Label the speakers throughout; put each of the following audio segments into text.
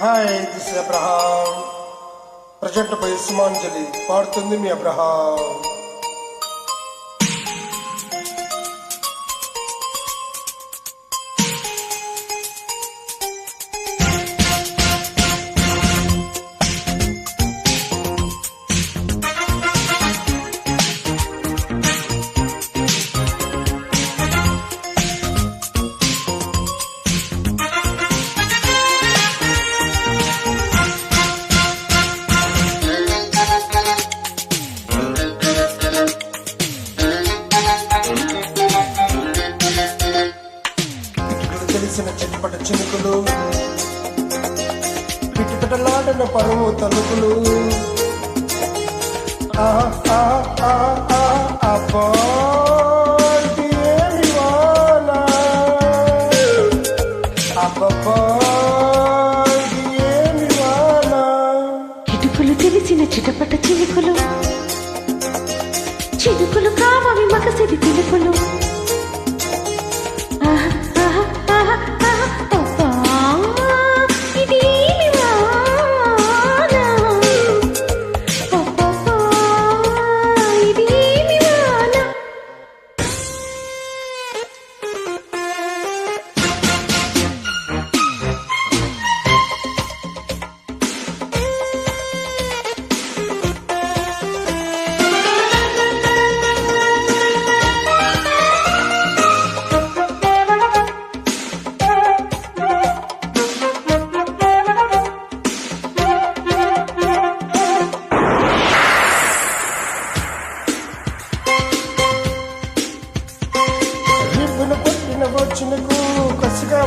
Speaker 1: Hi this Abraham. Present by Sumanjali పాడుతుంది మీ Abraham. తలుపులు. పిట్టుతటలాడిన పరువు తలుపులు. ఆహా, ఆహా, అబ్బా,
Speaker 2: ఇటుకులు తెలిసిన చిటపట చిలుకులు చిలుకులు కావవి మగసిది పిలుపులు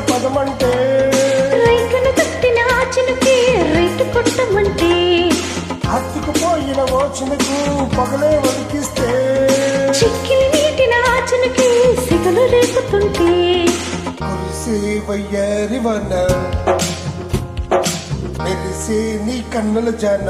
Speaker 1: పదమంటే.
Speaker 2: రైకను తట్టిన ఆ చినుకి రైతు కొట్టమంటే.
Speaker 1: హత్తుకుపోయిన వచ్చినకు పగలే వదికిస్తే
Speaker 2: చిక్కిలి నీటిన ఆ చినుకి సిగలు రేపుతుంటే.
Speaker 1: కురిసి వయ్యారి వన మెరిసి నీ కన్నుల జన.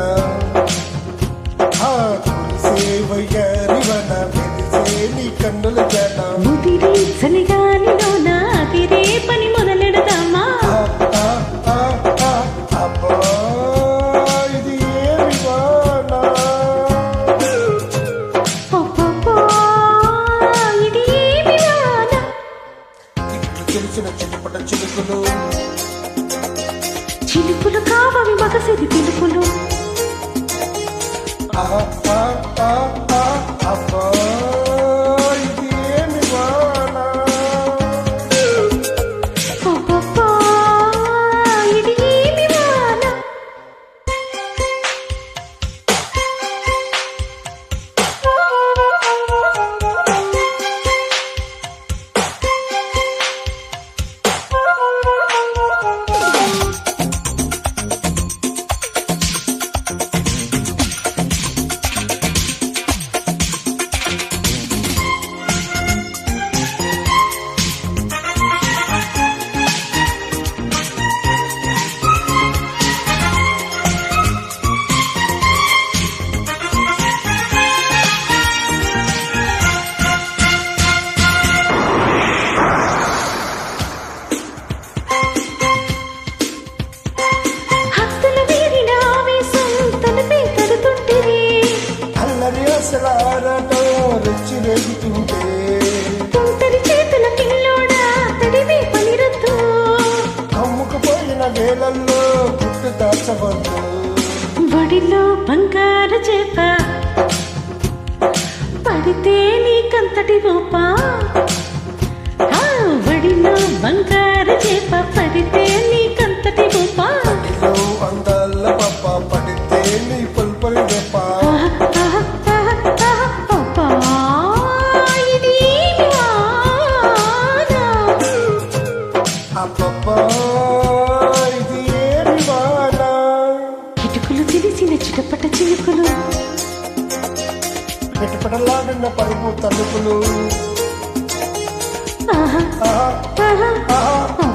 Speaker 1: అసలారటం రెచ్చి రేగుతుంటే
Speaker 2: తుంటరి చేతుల పిల్లోడా తడివి పనిరద్దు
Speaker 1: కమ్ముకుపోయిన వేలల్లో గుట్టు దాచవద్దు
Speaker 2: బడిలో బంగారు చేప. పడితే నీకంతటి రూప.
Speaker 1: పిటపటలాడిన పరుపు తలుపులు ఆహా,
Speaker 2: ఆహా,
Speaker 1: ఆహా,